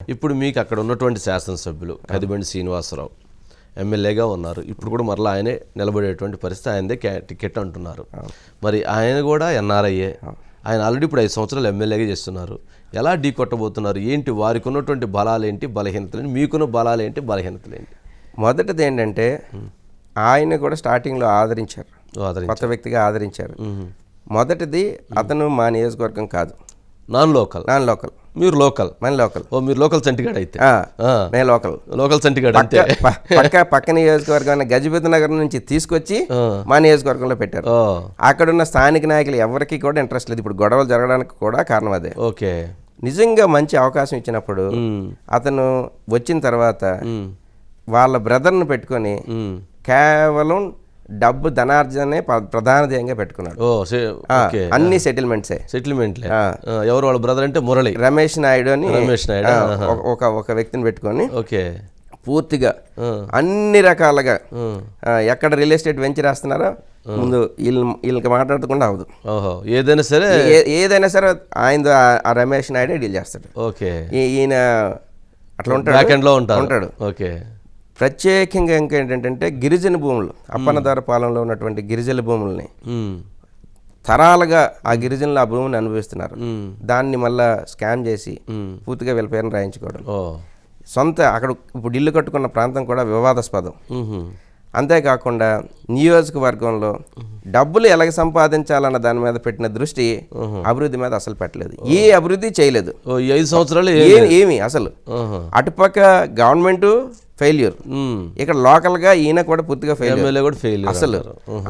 ఇప్పుడు మీకు అక్కడ ఉన్నటువంటి శాసనసభ్యులు కదిబండి శ్రీనివాసరావు ఎమ్మెల్యేగా ఉన్నారు. ఇప్పుడు కూడా మరలా ఆయనే నిలబడేటువంటి పరిస్థితి ఆయనదే టికెట్ అంటున్నారు. మరి ఆయన కూడా ఎన్ఆర్ఐఏ ఆయన ఆల్రెడీ ఇప్పుడు ఐదు సంవత్సరాలు ఎమ్మెల్యేగా చేస్తున్నారు. ఎలా ఢీ కొట్టబోతున్నారు? ఏంటి వారికి ఉన్నటువంటి బలాలు ఏంటి బలహీనతలు ఏంటి మీకున్న బలాలు ఏంటి బలహీనతలు ఏంటి మొదటిది ఏంటంటే ఆయన కూడా స్టార్టింగ్లో ఆదరించారు. కొత్త వ్యక్తిగా ఆదరించారు. మొదటిది అతను మా నియోజకవర్గం కాదు. Non local. Non local. మీరు లోకల్. మన లోకల్. ఓ మీరు లోకల్ చంటిగాడ్ అయితే. నేను లోకల్. లోకల్ చంటిగాడ్ అంతే. పక్క పక్క నియోజకవర్గాన్ని గజపతి నగర్ నుంచి తీసుకొచ్చి. మా నియోజకవర్గంలో పెట్టారు. అక్కడున్న స్థానిక నాయకులు ఎవరికి కూడా ఇంట్రెస్ట్ లేదు. ఇప్పుడు గొడవలు జరగడానికి కూడా కారణం అదే. ఓకే. నిజంగా మంచి అవకాశం ఇచ్చినప్పుడు అతను వచ్చిన తర్వాత వాళ్ళ బ్రదర్ను పెట్టుకొని. కేవలం డబ్బు ధనార్జనే ప్ర- ప్రధాన ధ్యేయంగా పెట్టుకున్నాడు. అన్ని సెటిల్మెంట్సే. ఆ, ఎవరు వాళ్ళ బ్రదర్ అంటే మురళి. రమేష్ నాయుడు అని రమేష్ నాయుడు. ఒక- ఒక వ్యక్తిని పెట్టుకొని ఓకే. పూర్తిగా అన్ని రకాలుగా ఎక్కడ రియల్ ఎస్టేట్ వెంచర్ వేస్తున్నారో ముందు వీళ్ళు వీళ్ళకి మాట్లాడకుండా అవదు ఓహో ఏదైనా సరే ఏదైనా సరే ఆయన ఆ రమేష్ నాయుడే డీల్ చేస్తాడు. ఓకే. ఈయన అట్లా ఉంటాడు. ఉంటాడు. ఓకే. ప్రత్యేకంగా ఇంకేంటంటే గిరిజన భూములు అప్పన్నదార పాలనలో ఉన్నటువంటి గిరిజన భూముల్ని తరాలుగా ఆ గిరిజనులు ఆ భూమిని అనుభవిస్తున్నారు. దాన్ని మళ్ళా స్కామ్ చేసి. పూర్తిగా వెళ్ళిపోయారని రాయించుకోవడం. ఓ. సొంత అక్కడ ఇప్పుడు ఇల్లు కట్టుకున్న ప్రాంతం కూడా వివాదాస్పదం. అంతేకాకుండా నియోజకవర్గంలో డబ్బులు ఎలాగ సంపాదించాలన్న దాని మీద పెట్టిన దృష్టి అభివృద్ధి మీద అసలు పెట్టలేదు. ఏ అభివృద్ధి చేయలేదు. ఐదు సంవత్సరాలు ఏమి అసలు. అటుపక్క గవర్నమెంట్ ఫెయిల్యూర్. ఇక్కడ లోకల్గా ఈయన కూడా పూర్తిగా ఫెయిల్యూర్. కూడా ఫెయిల్ అసలు.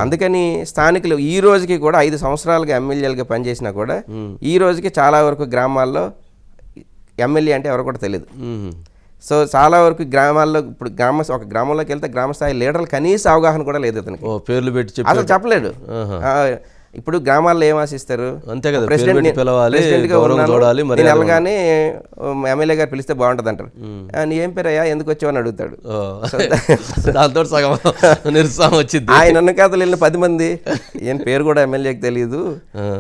అందుకని స్థానికులు ఈ రోజుకి కూడా ఐదు సంవత్సరాలుగా ఎమ్మెల్యేలుగా పనిచేసినా కూడా ఈ రోజుకి చాలా వరకు గ్రామాల్లో ఎమ్మెల్యే అంటే ఎవరు కూడా తెలియదు సో చాలా వరకు గ్రామాల్లో ఇప్పుడు గ్రామ ఒక గ్రామంలోకి వెళ్తే గ్రామ స్థాయి లీడర్లు కనీస అవగాహన కూడా లేదు అతనికి. పేర్లు పెట్టి అసలు చెప్పలేడు ఇప్పుడు గ్రామాల్లో ఏం ఆశిస్తారు? అంతే కదా పేరు ప్రెసిడెంట్ పిలవాలి నేను వెళ్ళగానే ఎమ్మెల్యే గారు పిలిస్తే బాగుంటుంది అంటారు "ఆ, నీ ఏం పేరయ్యా? ఎందుకు వచ్చావని అడుగుతాడు. దాంతో సగం నిరుత్సాహం వచ్చింది ఆయన అన్న కథలు వెళ్ళిన పది మంది. ఏం పేరు కూడా ఎమ్మెల్యేకి తెలియదు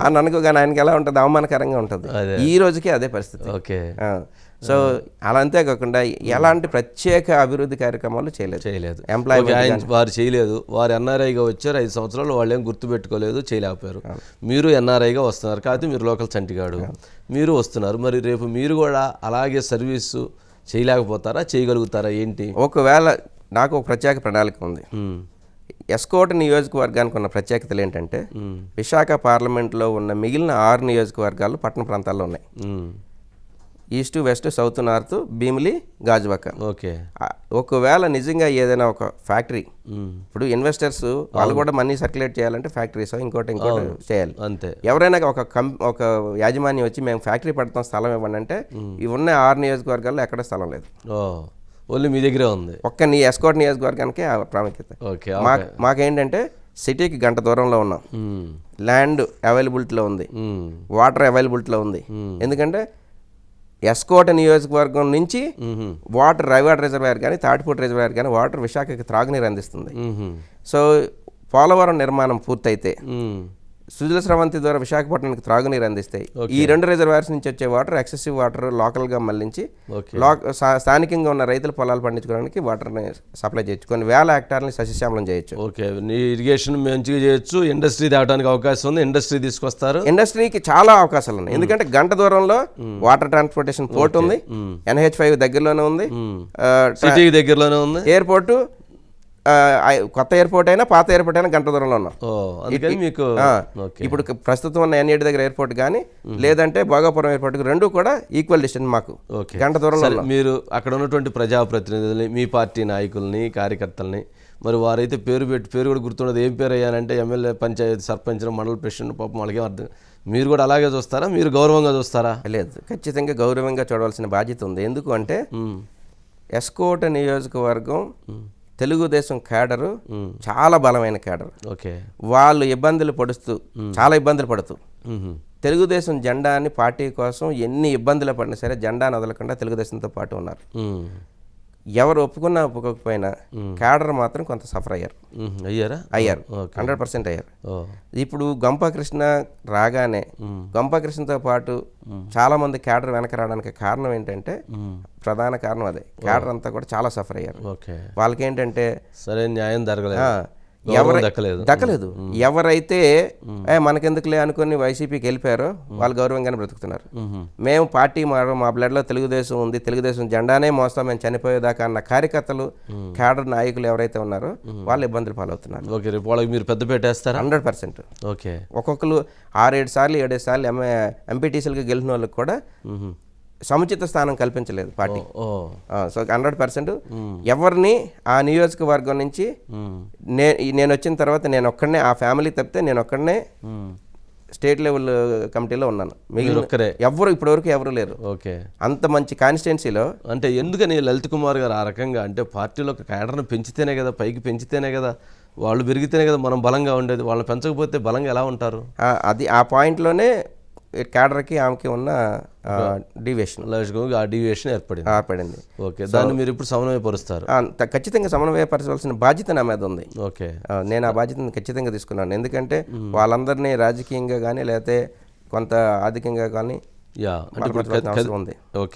అని కానీ ఆయనకి ఎలా ఉంటుంది? అవమానకరంగా ఉంటుంది. ఈ రోజుకి అదే పరిస్థితి. ఓకే. ఆ, సో అలా అంతేకాకుండా ఎలాంటి ప్రత్యేక అభివృద్ధి కార్యక్రమాలు చేయలేదు. చేయలేదు. ఆయన వారు చేయలేదు. వారు ఎన్ఆర్ఐగా వచ్చారు ఐదు సంవత్సరాలు వాళ్ళు ఏం గుర్తుపెట్టుకోలేదు చేయలేకపోయారు. మీరు ఎన్ఆర్ఐగా వస్తున్నారు కాబట్టి మీరు లోకల్ చంటిగాడు. మీరు వస్తున్నారు మరి రేపు మీరు కూడా అలాగే సర్వీసు చేయలేకపోతారా చేయగలుగుతారా ఏంటి? ఒకవేళ నాకు ఒక ప్రత్యేక ప్రణాళిక ఉంది. ఎస్కోట నియోజకవర్గానికి ఉన్న ప్రత్యేకతలు ఏంటంటే విశాఖ పార్లమెంట్లో ఉన్న మిగిలిన ఆరు నియోజకవర్గాలు పట్టణ ప్రాంతాల్లో ఉన్నాయి. East west south north Bheemili Gajuwaka. Okay. ఒకవేళ నిజంగా ఏదైనా ఒక ఫ్యాక్టరీ ఇప్పుడు ఇన్వెస్టర్స్ వాళ్ళు కూడా మనీ సర్క్యులేట్ చేయాలంటే ఫ్యాక్టరీస్ ఇంకోటి ఇంకోటి చేయాలి. అంతే. ఎవరైనా ఒక కం ఒక యాజమాన్యం వచ్చి మేము ఫ్యాక్టరీ పెడతాం స్థలం ఇవ్వండి అంటే ఈ ఉన్న ఆరు నియోజకవర్గాల్లో ఎక్కడ స్థలం లేదు. ఓన్లీ మీ దగ్గరే ఉంది. ఒక్క నీ ఎస్కోట్ నియోజకవర్గానికి ప్రాముఖ్యత. ఓకే మాకు మాకేంటంటే సిటీకి గంట దూరంలో ఉన్నాం. ల్యాండ్ అవైలబిలిటీలో ఉంది. వాటర్ అవైలబిలిటీలో ఉంది. ఎందుకంటే ఎస్కోట నియోజకవర్గం నుంచి వాటర్ రైవాడ్ రిజర్వాయర్ కానీ తాటిపూట రిజర్వాయర్ కానీ వాటర్ విశాఖకి త్రాగునీరు అందిస్తుంది. సో పోలవరం నిర్మాణం పూర్తయితే సుజల స్రవంతి ద్వారా విశాఖపట్నానికి త్రాగునీరు అందిస్తాయి ఈ రెండు రిజర్వాయర్స్ నుంచి వచ్చే వాటర్ ఎక్సెసివ్ వాటర్ లోకల్గా మళ్ళించి స్థానికంగా ఉన్న రైతులు పొలాలు పండించుకోవడానికి వాటర్ని సప్లై చేయొచ్చు. కొన్ని వేల హెక్టార్లని సస్యశ్యామలం చేయొచ్చు. ఓకే. నీ ఇరిగేషన్ మంచిగా చేయొచ్చు ఇండస్ట్రీ తేవడానికి అవకాశం ఉంది ఇండస్ట్రీ తీసుకొస్తారు. ఇండస్ట్రీకి చాలా అవకాశాలు ఉన్నాయి. ఎందుకంటే గంట దూరంలో వాటర్ ట్రాన్స్పోర్టేషన్ పోర్ట్ ఉంది ఎన్హెచ్ ఫైవ్ దగ్గరలోనే ఉంది దగ్గరలోనే ఉంది. ఎయిర్పోర్టు కొత్త ఎయిర్పోర్ట్ అయినా పాత ఎయిర్పోర్ట్ అయినా గంట దూరంలో ఉన్నాం. మీకు ఇప్పుడు ప్రస్తుతం ఉన్న ఎన్ఏటి దగ్గర ఎయిర్పోర్ట్ కానీ లేదంటే భోగాపురం ఎయిర్పోర్ట్ రెండు కూడా ఈక్వల్ డిస్టెన్స్ మాకు. ఓకే. గంట దూరంలో మీరు అక్కడ ఉన్నటువంటి ప్రజాప్రతినిధుల్ని మీ పార్టీ నాయకుల్ని కార్యకర్తల్ని మరి వారైతే పేరు పెట్టి పేరు కూడా గుర్తుండదు ఏం పేరు అయ్యానంటే ఎమ్మెల్యే పంచాయతీ సర్పంచ్ మండల ప్రెసిడెంట్ పాపం వాళ్ళకి అర్థం మీరు కూడా అలాగే చూస్తారా? మీరు గౌరవంగా చూస్తారా? లేదు ఖచ్చితంగా గౌరవంగా చూడవలసిన బాధ్యత ఉంది. ఎందుకు అంటే ఎస్కోట నియోజకవర్గం తెలుగుదేశం కేడరు చాలా బలమైన కేడరు. ఓకే. వాళ్ళు ఇబ్బందులు పడుస్తూ చాలా ఇబ్బందులు పడుతూ. తెలుగుదేశం జెండాని పార్టీ కోసం ఎన్ని ఇబ్బందులు పడినా సరే జెండాను వదలకుండా తెలుగుదేశంతో పాటు ఉన్నారు. ఎవరు ఒప్పుకున్నా ఒప్పుకోకపోయినా క్యాడర్ మాత్రం కొంత సఫర్ అయ్యారు. అయ్యారా? అయ్యారు. హండ్రెడ్ పర్సెంట్ అయ్యారు. ఇప్పుడు గంపా కృష్ణ రాగానే గంపా కృష్ణతో పాటు చాలా మంది క్యాడర్ వెనక రావడానికి కారణం ఏంటంటే ప్రధాన కారణం అదే. క్యాడర్ అంతా కూడా చాలా సఫర్ అయ్యారు. ఓకే. వాళ్ళకి ఏంటంటే సరే న్యాయం జరగలేదు. ఎవరై- దక్కలేదు. దక్కలేదు. ఎవరైతే ఏ మనకెందుకులే అనుకుని వైసీపీకి వెళ్ళిపోయారో వాళ్ళు గౌరవంగానే బ్రతుకుతున్నారు. మ్మ్. పార్టీ మారు మా బ్లడ్లో తెలుగుదేశం ఉంది తెలుగుదేశం జెండానే మోస్తాం మేము చనిపోయేదాకా అన్న కార్యకర్తలు క్యాడర్ నాయకులు ఎవరైతే ఉన్నారో వాళ్ళు ఇబ్బందులు పాలవుతున్నారు. ఓకే రేపు వాళ్ళకి మీరు పెద్ద పెట్టేస్తారా? Hundred percent. ఓకే. ఒక్కొక్కరు ఆరేడు సార్లు ఏడేడు సార్లు ఎంఏ ఎంపీటీసీలకు గెలిచిన వాళ్ళకి కూడా. సముచిత స్థానం కల్పించలేదు పార్టీ. సో హండ్రెడ్ పర్సెంట్ ఎవరిని ఆ నియోజకవర్గం నుంచి నేను వచ్చిన తర్వాత నేను ఒక్కడనే ఆ ఫ్యామిలీ తప్పితే నేను ఒక్కడనే. స్టేట్ లెవెల్ కమిటీలో ఉన్నాను. మిగిలిన ఎవరు ఇప్పటివరకు ఎవరు లేరు. ఓకే. అంత మంచి కాన్స్టిట్యున్సీలో అంటే ఎందుకని లలిత్ కుమార్ గారు ఆ రకంగా అంటే పార్టీలో ఒక కేడర్ను పెంచితేనే కదా పైకి పెంచితేనే కదా వాళ్ళు పెరిగితేనే కదా మనం బలంగా ఉండేది వాళ్ళని పెంచకపోతే బలంగా ఎలా ఉంటారు? అది ఆ పాయింట్లోనే క్యాడర్కి ఆమెకి ఉన్న డివియేషన్. ఆ డివియేషన్ ఏర్పడింది. ఏర్పడింది. ఓకే దాన్ని మీరు ఇప్పుడు సమన్వయపరుస్తారు. ఖచ్చితంగా సమన్వయపరచవలసిన బాధ్యత నా మీద ఉంది. ఓకే. నేను ఆ బాధ్యతను ఖచ్చితంగా తీసుకున్నాను. ఎందుకంటే వాళ్ళందరినీ రాజకీయంగా కానీ లేకపోతే కొంత ఆర్థికంగా కానీ యా ఉంది. ఓకే.